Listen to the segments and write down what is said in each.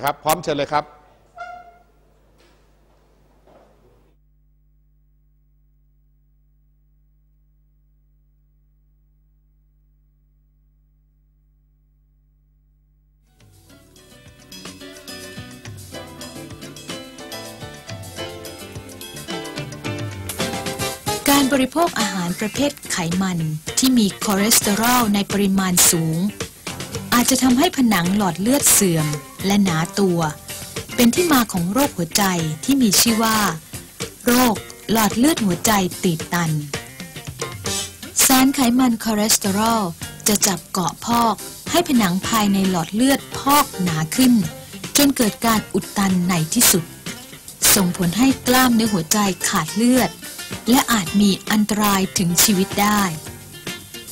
นะครับ พร้อมเชิญเลยครับ การบริโภคอาหารประเภทไขมันที่มีคอเลสเตอรอลในปริมาณสูง อาจจะทำให้ผนังหลอดเลือดเสื่อม และหนาตัว เป็นที่มาของโรคหัวใจที่มีชื่อว่า โรคหลอดเลือดหัวใจตีบตัน สารไขมันคอเลสเตอรอลจะจับเกาะพอก ให้ผนังภายในหลอดเลือดพอกหนาขึ้น จนเกิดการอุดตันในที่สุด ส่งผลให้กล้ามเนื้อหัวใจขาดเลือด และอาจมีอันตรายถึงชีวิตได้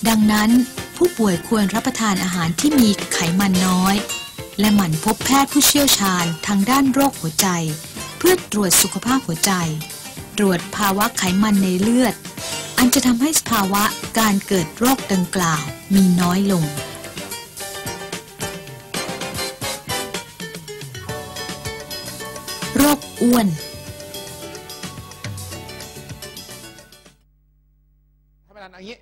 ดังนั้นผู้ป่วยควรรับประทานอาหารที่มีไขมันน้อย และหมั่นพบแพทย์ผู้เชี่ยวชาญทางด้านโรคหัวใจ เพื่อตรวจสุขภาพหัวใจ ตรวจภาวะไขมันในเลือด อันจะทำให้ภาวะการเกิดโรคดังกล่าวมีน้อยลง โรคอ้วนถ้าไม่นานอย่างนี้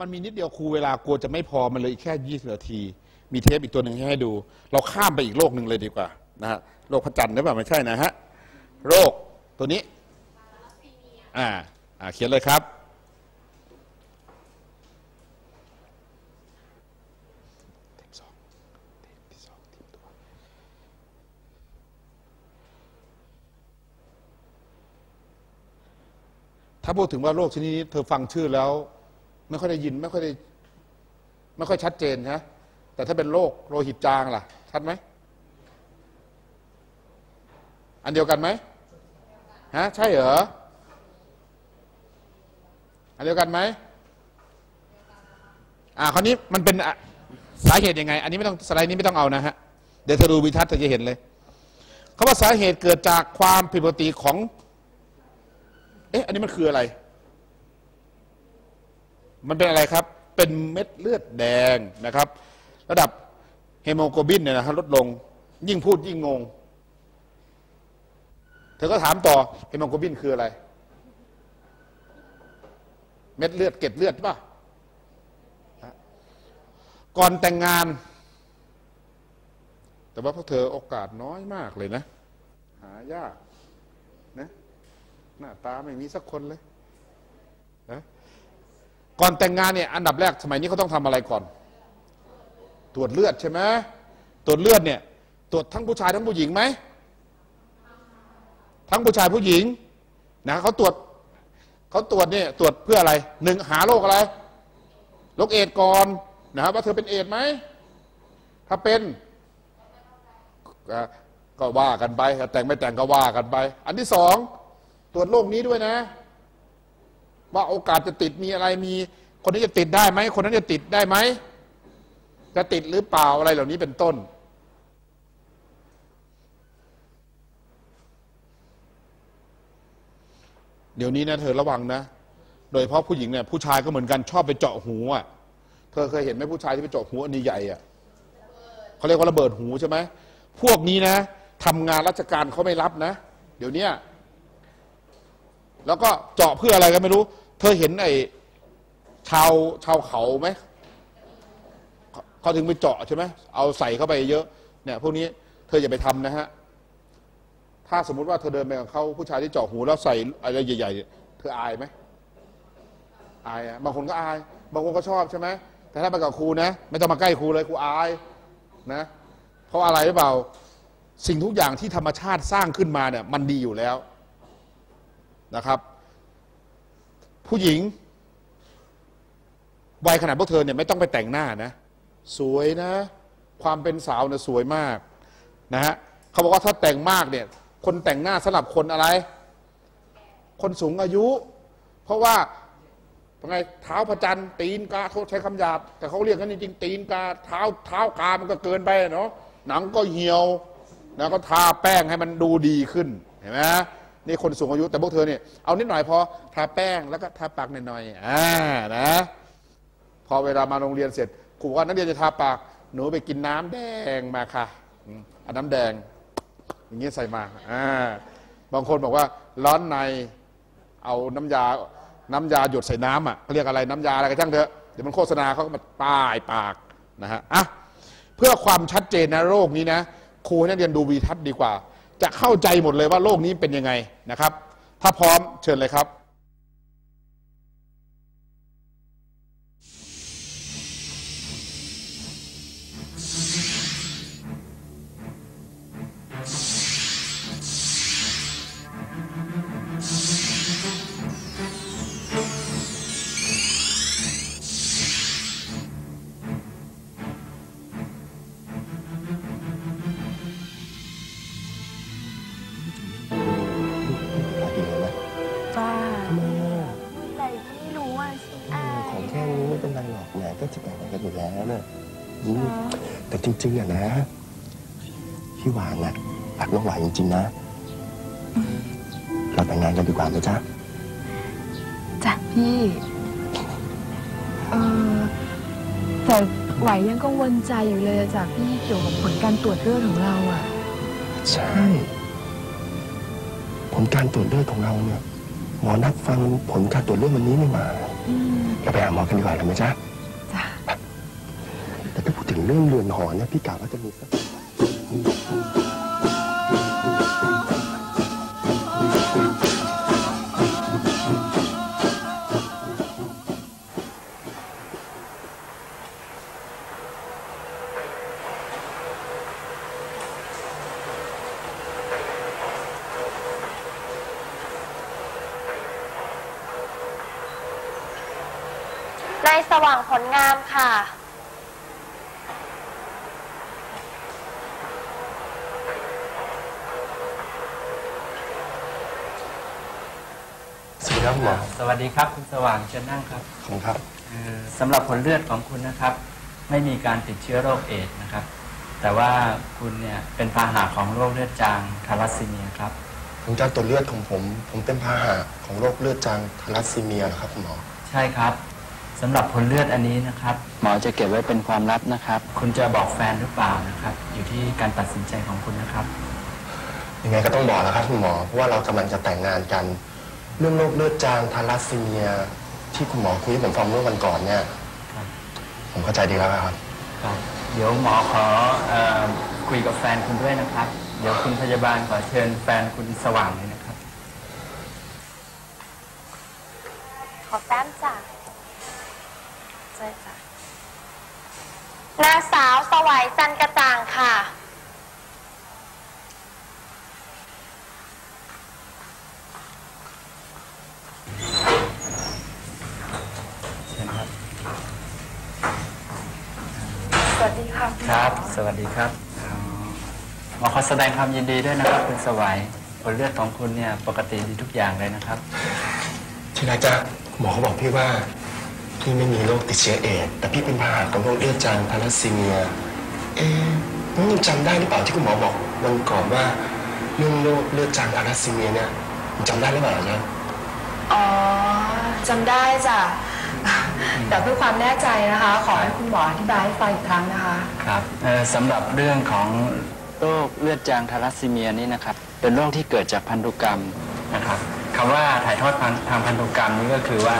มันมีนิดเดียวครูเวลากลัวจะไม่พอมันเลยแค่ 20 นาที มีเทปอีกตัวหนึ่งให้ดู เราข้ามไปอีกโรคหนึ่งเลยดีกว่านะฮะโรคพระจันทร์หรือเปล่าไม่ใช่นะฮะโรคตัวนี้อ่าอ่าเขียนเลยครับ ถ้าพูดถึงว่าโรคชนิดนี้เธอฟังชื่อแล้ว ไม่ค่อยได้ยินไม่ค่อยได้ ไม่ค่อยชัดเจนนะ แต่ถ้าเป็นโรคโลหิตจางล่ะ ชัดไหม อันเดียวกันไหมฮะใช่เหรอ อันเดียวกันไหมอ่าคราวนี้มันเป็นสาเหตุยังไง อันนี้ไม่ต้องสไลด์นี้ไม่ต้องเอานะฮะ เดี๋ยวเธอดูวิทัศน์เธอจะเห็นเลยเขาว่าสาเหตุเกิดจากความผิดปกติของ เอ๊ะ อันนี้มันคืออะไร มันเป็นอะไรครับ เป็นเม็ดเลือดแดงนะครับ ระดับเฮโมโกลบินเนี่ยนะฮะลดลง ยิ่งพูดยิ่งงง เธอก็ถามต่อเฮโมโกลบินคืออะไร เม็ดเลือดเก็บเลือดป่ะก่อนแต่งงาน แต่ว่าพวกเธอโอกาสน้อยมากเลยนะ หายากนะหน้าตาไม่มีสักคนเลยนะก่อนแต่งงานเนี่ยอันดับแรกสมัยนี้เขาต้องทำอะไรก่อน ตรวจเลือดใช่ไหมตรวจเลือดเนี่ย ตรวจทั้งผู้ชายทั้งผู้หญิงไหมทั้งผู้ชายผู้หญิงนะเขาตรวจเขาตรวจเนี่ยตรวจเพื่ออะไรหนึ่งหาโรคอะไรโรคเอดก่อนนะครับว่าเธอเป็นเอดไหมถ้าเป็นก็ก็ว่ากันไปแต่งไม่แต่งก็ว่ากันไป อันที่สองตรวจโรคนี้ด้วยนะ ว่าโอกาสจะติดมีอะไรมี คนนี้จะติดได้ไหมคนนั้นจะติดได้ไหม จะติดหรือเปล่าอะไรเหล่านี้เป็นต้น เดี๋ยวนี้นะเธอระวังนะ โดยเฉพาะผู้หญิงเนี่ยผู้ชายก็เหมือนกันชอบไปเจาะหูอะเธอเคยเห็นไหมผู้ชายที่ไปเจาะหูอันนี้ใหญ่อะเขาเรียกว่าระเบิดหูใช่ไหมพวกนี้นะทำงานราชการเขาไม่รับนะ เดี๋ยวเนี้ยแล้วก็เจาะเพื่ออะไรกันไม่รู้ เธอเห็นไอ้ชาวชาวเขาไหม เขาถึงไปเจาะใช่ไหมเอาใส่เข้าไปเยอะเนี่ยพวกนี้เธออย่าไปทำนะฮะถ้าสมมุติว่าเธอเดินไปกับเขาผู้ชายที่เจาะหูแล้วใส่อะไรใหญ่ ๆ เธออายไหมอายอะบางคนก็อาย บางคนก็ชอบใช่ไหมแต่ถ้าไปกับครูนะ ไม่ต้องมาใกล้ครูเลยครูอายนะ เพราะอะไรหรือเปล่า สิ่งทุกอย่างที่ธรรมชาติสร้างขึ้นมาเนี่ยมันดีอยู่แล้วนะครับ ผู้หญิงวัยขนาดพวกเธอเนี่ยไม่ต้องไปแต่งหน้านะ สวยนะ ความเป็นสาวนี่ยสวยมากนะฮะเขาบอกว่าถ้าแต่งมากเนี่ย คนแต่งหน้าสำหรับคนอะไร คนสูงอายุ เพราะว่าไงเท้าพระจันทร์ตีนกาเขาใช้คำหยาบ แต่เขาเรียกกันจริงๆตีนกาเท้าเท้ากามันก็เกินไปเนาะหนังก็เหี่ยวนะก็ทาแป้งให้มันดูดีขึ้นเห็นไหมนี่คนสูงอายุแต่พวกเธอเนี่ยเอานิดหน่อยพอทาแป้งแล้วก็ทาปากหน่อยๆอ่านะ พอเวลามาโรงเรียนเสร็จ ครูบอกว่านักเรียนจะทาปาก หนูไปกินน้ำแดงมาค่ะอืมเอาน้ำแดง อย่างเงี้ยใส่มาอ่าบางคนบอกว่าร้อนในเอาน้ำยา น้ำยาหยดใส่น้ำอะเขาเรียกอะไรน้ำยาอะไรก็ช่างเถอะเดี๋ยวมันโฆษณาเขาก็มาป้ายปากนะฮะอะเพื่อความชัดเจนนะโรคนี้นะครูให้นักเรียนดูวีทัศน์ดีกว่า จะเข้าใจหมดเลยว่าโรคนี้เป็นยังไงนะครับ ถ้าพร้อมเชิญเลยครับ จริงๆอะนะ พี่หวานนะรักน้องหวานจริงๆนะ เราแต่งงานกันดีกว่าไหมจ๊ะจ้ะพี่เออแต่ไหวยังกังวลใจอยู่เลยอะจ้ะพี่เกี่ยวกับผลการตรวจเลือดของเราอะใช่ ผลการตรวจเลือดของเราเนี่ยหมอนัดฟังผลการตรวจเลือดวันนี้ไม่มาอืมเราไปหาหมอกันดีกว่าไหมจ๊ะจ้ะแต่ถ้าพูดถึง เรื่องเรือนหอเนี่ยพี่กะว่าจะมีสักนายสว่างผลงามค่ะ สวัสดี ครับหมอสวัสดีครับคุณสว่างเชิญนั่งครับขอบคุณครับเอ่อสำหรับผลเลือดของคุณนะครับ ไม่มีการติดเชื้อโรคเอดส์นะครับ แต่ว่าคุณเนี่ยเป็นพาหะของโรคเลือดจางทาลัสซีเมียครับผลการตรวจเลือดของผม ผมเป็นพาหะของโรคเลือดจางทาลัสซีเมียเหรอครับคุณหมอใช่ครับสำหรับผลเลือดอันนี้นะครับ หมอจะเก็บไว้เป็นความลับนะครับ คุณจะบอกแฟนหรือเปล่านะครับ อยู่ที่การตัดสินใจของคุณนะครับยังไงก็ต้องบอกแล้วครับคุณหมอเพราะว่าเรากำลังจะแต่งงานกัน เรื่องโรคเลือดจางทาลัสซีเมีย ที่คุณหมอคุยให้ผมฟังเมื่อวันก่อนเนี่ยครับผมเข้าใจดีแล้วครับครับ เดี๋ยวหมอขอเออคุยกับแฟนคุณด้วยนะครับ เดี๋ยวคุณพยาบาลขอเชิญแฟนคุณสว่างเลยนะครับ ขอแต้มจ้ะใช่จ้ะนางสาวสวัยจันกระจ่างค่ะ เชิญครับ สวัสดี ค่ะครับ สวัสดีครับอ๋อหมอขอแสดงความยินดีด้วยนะครับคุณสวัยผลเลือดของคุณเนี่ยปกติดีทุกอย่างเลยนะครับ ที่แรกจะหมอเขาบอกพี่ว่า พี่ไม่มีโรคติดเชื้อเอดส์แต่พี่เป็นพาหะของโรคเลือดจางทาลัสซีเมีย เอ๊ะน้องยังจำได้หรือเปล่าที่คุณหมอบอกวันก่อนว่าเรื่องโรคเลือดจางทาลัสซีเมียเนี่ยจำได้หรือเปล่าจ๊ะอ๋อจำได้จ้ะ แต่เพื่อความแน่ใจนะคะ ขอให้คุณหมออธิบายให้ฟังอีกครั้งนะคะครับสำหรับเรื่องของโรคเลือดจางทาลัสซีเมียนี่นะครับ เป็นโรคที่เกิดจากพันธุกรรมนะครับคำว่าถ่ายทอดพันทางพันธุกรรมนี่ก็คือว่า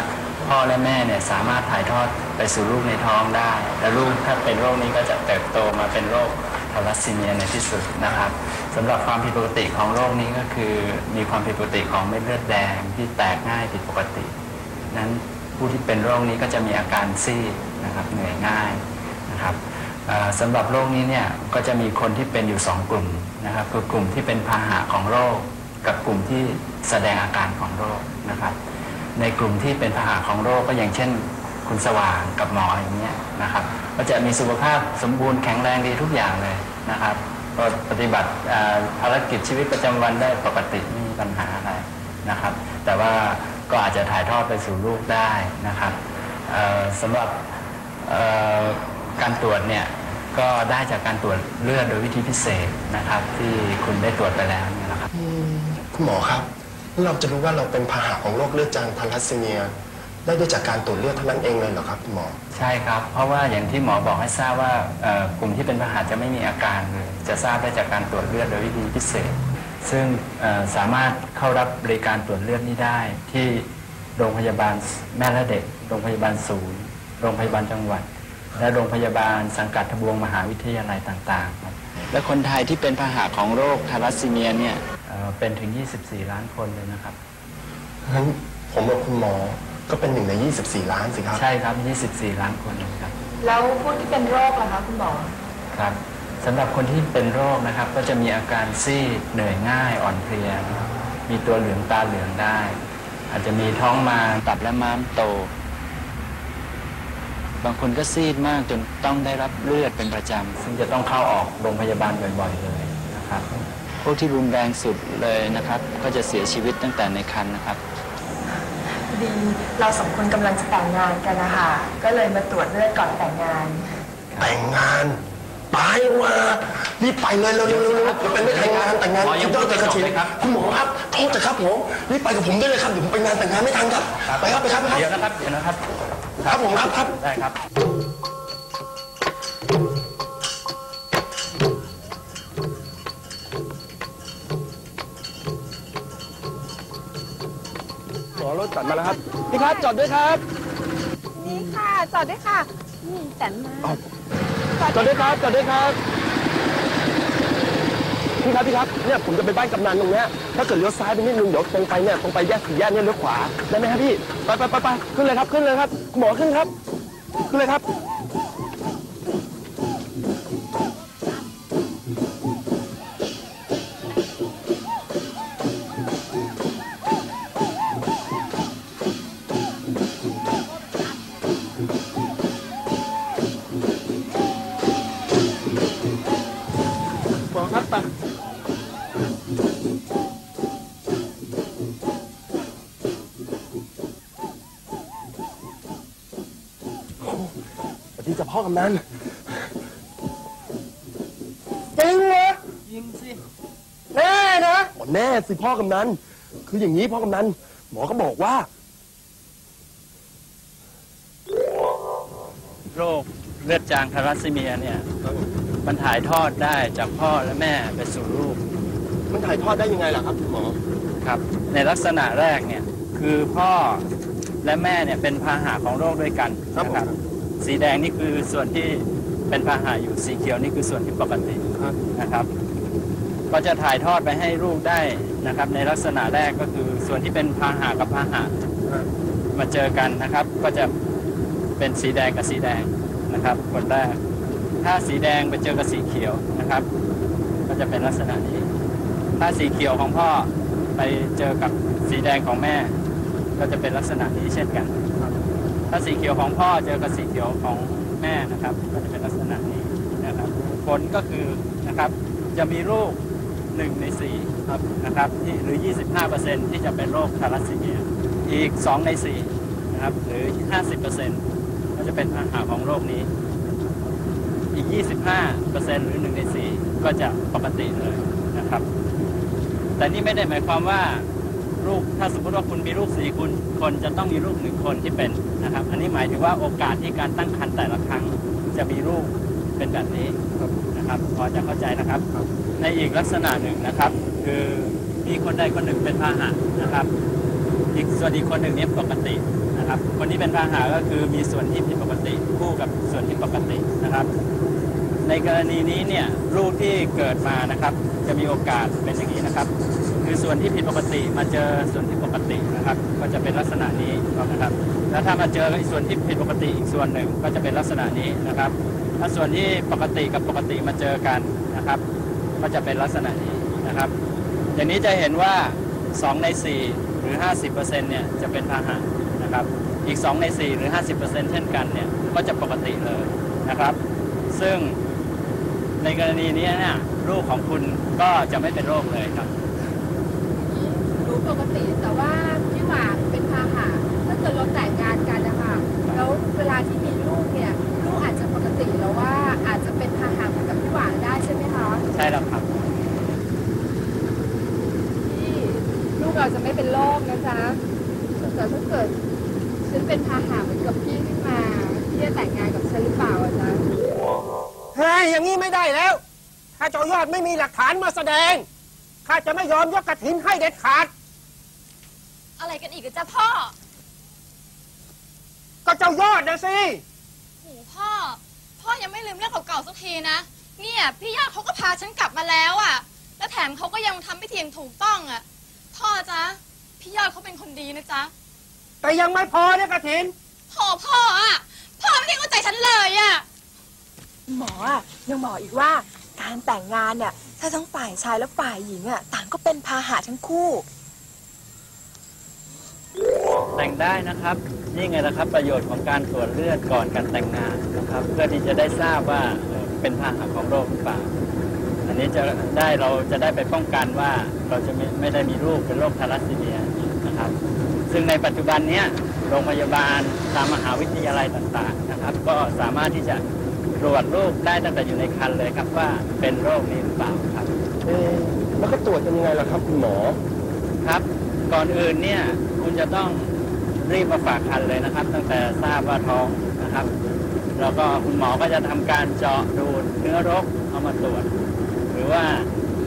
พ่อและแม่เนี่ยสามารถถ่ายทอดไปสู่ลูกในท้องได้ และลูกถ้าเป็นโรคนี้ก็จะเติบโตมาเป็นโรคทาลัสซีเมียในที่สุดนะครับสำหรับความผิดปกติของโรคนี้ก็คือ มีความผิดปกติของเม็ดเลือดแดงที่แตกง่ายผิดปกติ นั้น ผู้ที่เป็นโรคนี้ก็จะมีอาการซีดนะครับเหนื่อยง่ายนะครับสำหรับโรคนี้เนี่ยก็จะมีคนที่เป็นอยู่ 2 กลุ่มนะครับคือกลุ่มที่เป็นพาหะของโรค กับกลุ่มที่แสดงอาการของโรคนะครับในกลุ่มที่เป็นพาหะของโรคก็อย่างเช่น คุณสว่างกับหมออย่างเงี้ยนะครับก็จะมีสุขภาพสมบูรณ์แข็งแรงดีทุกอย่างเลยนะครับก็ปฏิบัติภารกิจชีวิตประจำวันได้ปกติไม่มีปัญหาอะไรนะครับ แต่ว่า ก็อาจจะถ่ายทอดไปสู่ลูกได้นะครับเอ่อสำหรับเอ่อการตรวจเนี่ยก็ได้จากการตรวจเลือดโดยวิธีพิเศษนะครับ ที่คุณได้ตรวจไปแล้วเนี่ยนะครับคุณหมอครับแล้วเราจะรู้ว่าเราเป็นพาหะของโรคเลือดจางทาลัสซีเมีย ได้ด้วยจากการตรวจเลือดเท่านั้นเองเลยเหรอครับคุณหมอใช่ครับ เพราะว่าอย่างที่หมอบอกให้ทราบว่าเอ่อกลุ่มที่เป็นพาหะจะไม่มีอาการเลยจะทราบได้จากการตรวจเลือดโดยวิธีพิเศษ ซึ่งเอ่อสามารถเข้ารับบริการตรวจเลือดนี้ได้ที่โรงพยาบาลแม่และเด็ก โรงพยาบาลศูนย์ โรงพยาบาลจังหวัด และโรงพยาบาลสังกัดทบวงมหาวิทยาลัยต่างๆครับและคนไทยที่เป็นพาหะของโรคทาลัสซีเมียเนี่ยเอ่อเป็นถึง 24 ล้านคนเลยนะครับงั้นผมกับคุณหมอก็เป็นหนึ่งใน 24 ล้านสิครับ ใช่ครับ 24 ล้านคนนะครับ แล้วพวกที่เป็นโรคล่ะคะคุณหมอ ครับ สำหรับคนที่เป็นโรคนะครับ ก็จะมีอาการซีดเหนื่อยง่ายอ่อนเพลียนะครับมีตัวเหลืองตาเหลืองได้ อาจจะมีท้องมางตับและม้ามโต บางคนก็ซีดมากจนต้องได้รับเลือดเป็นประจำซึ่งจะต้องเข้าออกโรงพยาบาลบ่อยๆเลยนะครับพวกที่รุนแรงสุดเลยนะครับ ก็จะเสียชีวิตตั้งแต่ในครรภ์นะครับดีเราสองคนกำลังจะแต่งงานกันนะคะก็เลยมาตรวจเลือดก่อนแต่งงาน แต่งงาน ไปว่ารีบไปเลยเร็วๆเร็วๆจะเป็นไม่แต่งงานแต่งงานหมอยังคิดว่าจะกระถิ่นพูดไม่จบเลยครับคุณหมอครับโทษนะครับผมรีบไปกับผมได้เลยครับเดี๋ยวผมไปงานแต่งงานไม่ทันครับไปครับไปครับไปครับเดี๋ยวนะครับเดี๋ยวนะครับครับผมครับครับได้ครับหมอรถจัดมาแล้วครับพี่ครับจอดด้วยครับนี่ค่ะจอดด้วยค่ะนี่แตนมา จอดด้วยครับจอดด้วยครับพี่ครับพี่ครับเนี่ยผมจะไปบ้านกำนันตรงเนี้ยถ้าเกิดเลี้ยวซ้ายไปนิดนึงเดี๋ยวตรงไปเนี่ยตรงไปแยกสี่แยกเนี่ยเลี้ยวขวาได้ไหมครับพี่ไปไปไปไปขึ้นเลยครับขึ้นเลยครับคุณหมอขึ้นครับ ขึ้นเลยครับ นันจริงเหรอยิงสิ แน่นะแน่สิพ่อกำนัน คืออย่างนี้พ่อกำนัน หมอก็บอกว่า โรคเลือดจางทารัสซีเมียเนี่ย มันถ่ายทอดได้จากพ่อและแม่ไปสู่ลูก มันถ่ายทอดได้ยังไงล่ะครับคุณหมอ ครับ ในลักษณะแรกเนี่ย คือพ่อและแม่เนี่ยเป็นพาหะของโรคด้วยกันครับนะผม สีแดงนี่คือส่วนที่เป็นพาหะอยู่สีเขียวนี่คือส่วนที่ปกติครับนะครับ ก็จะถ่ายทอดไปให้ลูกได้นะครับ ในลักษณะแรกก็คือส่วนที่เป็นพาหะกับพาหะมาเจอกันนะครับ ก็จะเป็นสีแดงกับสีแดงนะครับคนแรกถ้าสีแดงไปเจอกับสีเขียวนะครับ ก็จะเป็นลักษณะนี้ ถ้าสีเขียวของพ่อไปเจอกับสีแดงของแม่ ก็จะเป็นลักษณะนี้เช่นกัน ถ้าสีเขียวของพ่อเจอกับสีเขียวของแม่นะครับก็จะเป็นลักษณะนี้นะครับ ผลก็คือนะครับจะมีลูกหนึ่งในสี่ครับนะครับที่หรือ 25%ที่จะเป็นโรคทาลัสซีเมีย อีก 2 ใน4นะครับหรือ 50%ก็จะเป็นพาหะของโรคนี้ อีก 25%หรือ 1 ใน 4 ก็จะปกติเลยนะครับ แต่นี่ไม่ได้หมายความว่าลูกถ้าสมมติว่าคุณมีลูกสี่คุณคนจะต้องมีลูกหนึ่งคนที่เป็น นะครับ อันนี้หมายถึงว่าโอกาสที่การตั้งครรภ์แต่ละครั้งจะมีลูกเป็นแบบนี้นะครับพอจะเข้าใจนะครับ ในอีกลักษณะหนึ่งนะครับ คือมีคนใดคนหนึ่งเป็นพาหะนะครับ อีกส่วนอีกคนหนึ่งนี้ปกตินะครับ คนที่เป็นพาหะก็คือมีส่วนที่ผิดปกติคู่กับส่วนที่ปกตินะครับ ในกรณีนี้เนี่ยลูกที่เกิดมานะครับจะมีโอกาสเป็นอย่างนี้นะครับ คือส่วนที่ผิดปกติมาเจอส่วนที่ปกตินะครับ ก็จะเป็นลักษณะนี้นะครับ แล้วถ้ามาเจออีกส่วนที่ผิดปกติอีกส่วนหนึ่งก็จะเป็นลักษณะนี้นะครับ ถ้าส่วนที่ปกติกับปกติมาเจอกันนะครับ ก็จะเป็นลักษณะนี้นะครับ อย่างนี้จะเห็นว่า 2 ใน 4 หรือ 50%เนี่ยจะเป็นพาหะนะครับ อีก 2 ใน 4 หรือ 50%เช่นกันเนี่ยก็จะปกติเลยนะครับ ซึ่ง ในกรณีนี้เนี่ยลูกของคุณก็จะไม่เป็นโรคเลยครับ รู้ปกติแต่ว่าพี่หวานเป็นพาหะถ้าเกิดเราแต่งงานกันนะคะแล้วเวลาที่มีลูกเนี่ยลูกอาจจะปกติแล้วว่าอาจจะเป็นพาหะเหมือนกับพี่หวานได้ใช่ไหมคะ ใช่แล้วครับ พี่ลูกเราจะไม่เป็นโรคนะจ๊ะแต่ถ้าเกิดฉันเป็น เป็นพาหะเหมือนกับพี่ขึ้นมาพี่จะแต่งงานกับฉันหรือเปล่าอะจ๊ะ เฮ้ยอย่างนี้ไม่ได้แล้ว ถ้า เจ้ายอดไม่มีหลักฐานมาแสดง ข้าจะไม่ยอมยกกระถินให้เด็ดขาด อะไรกันอีกอะจ๊ะพ่อ ก็เจ้ายอดนะสิ โหพ่อ พ่อยังไม่ลืมเรื่องเก่าๆสักทีนะ เนี่ย พี่ยอดเขาก็พาฉันกลับมาแล้วอะแล้วแถมเขาก็ยังทำพิธีอย่างถูกต้องอะพ่อจ๊ะ พี่ยอดเขาเป็นคนดีนะจ๊ะแต่ยังไม่พอเนี่ยกระถิน โหพ่ออะพ่อไม่ได้เข้าใจฉันเลยอะ หมออะยังบอกอีกว่า การแต่งงานเนี่ย ถ้าทั้งฝ่ายชายและฝ่ายหญิงอะต่างก็เป็นพาหะทั้งคู่ แต่งได้นะครับ นี่ไงนะครับประโยชน์ของการตรวจเลือดก่อนการแต่งงานนะครับ เพื่อที่จะได้ทราบว่าเป็นพาหะของโรคหรือเปล่า อันนี้จะได้เราจะได้ไปป้องกันว่าเราจะไม่ไม่ได้มีลูกเป็นโรคทาลัสซีเมียนะครับ ซึ่งในปัจจุบันเนี้ยโรงพยาบาลตามมหาวิทยาลัยต่างๆนะครับ ก็สามารถที่จะ ตรวจลูกได้ตั้งแต่อยู่ในครรภ์เลยครับว่าเป็นโรคนี้หรือเปล่าครับเอ๊ะแล้วก็ตรวจกันยังไงล่ะครับคุณหมอครับ ก่อนอื่นเนี่ย คุณจะต้องรีบมาฝากคันเลยนะครับ ตั้งแต่ทราบว่าท้องนะครับ แล้วก็คุณหมอก็จะทำการเจาะดูดเนื้อรกเอามาตรวจ หรือว่า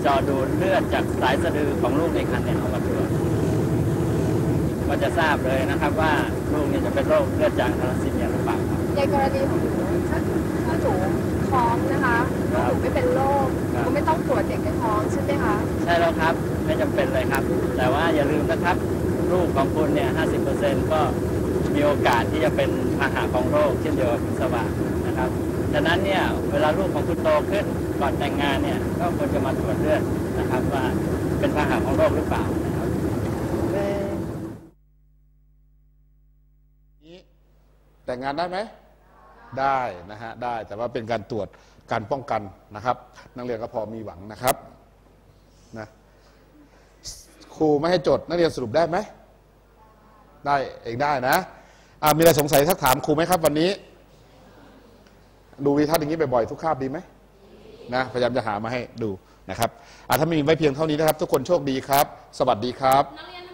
เจาะดูดเลือดจากสายสะดือของลูกในครรภ์เนี่ยเอามาตรวจก็จะทราบเลยนะครับว่าลูกเนี่ยจะเป็นโรคเลือดจางทาลัสซีเมียหรือเปล่าครับในกรณีของหนู ถ้าถ้าหนูท้องนะคะครัถ้าบหนูไม่เป็นโรคครับ ก็ไม่ต้องตรวจเด็กในท้องใช่ไหมคะ ใช่แล้วครับไม่จำเป็นเลยครับ แต่ว่าอย่าลืมนะครับลูกของคุณเนี่ย 50%ก็มีโอกาสที่จะเป็นพาหะของโรคเช่นเดียวกับพิษวาสนะครับฉะนั้นเนี่ยเวลาลูกของคุณโตขึ้นก่อนแต่งงานเนี่ยก็ควรจะมาตรวจเลือดนะครับว่าเป็นพาหะของโรคหรือเปล่านะครับ นี้แต่งงานได้ไหม ได้นะฮะได้แต่ว่าเป็นการตรวจการป้องกันนะครับ นักเรียนก็พอมีหวังนะครับนะครูไม่ให้จด นักเรียนสรุปได้ไหมได้เองได้นะอ่ามีอะไรสงสัยทักถามครูไหมครับ วันนี้ ดูวิทัศน์อย่างนี้บ่อยๆทุกคาบดีไหมนะพยายามจะหามาให้ดูนะครับอ่าถ้าไม่มีไว้เพียงเท่านี้นะครับ ทุกคนโชคดีครับ สวัสดีครับนักเรียน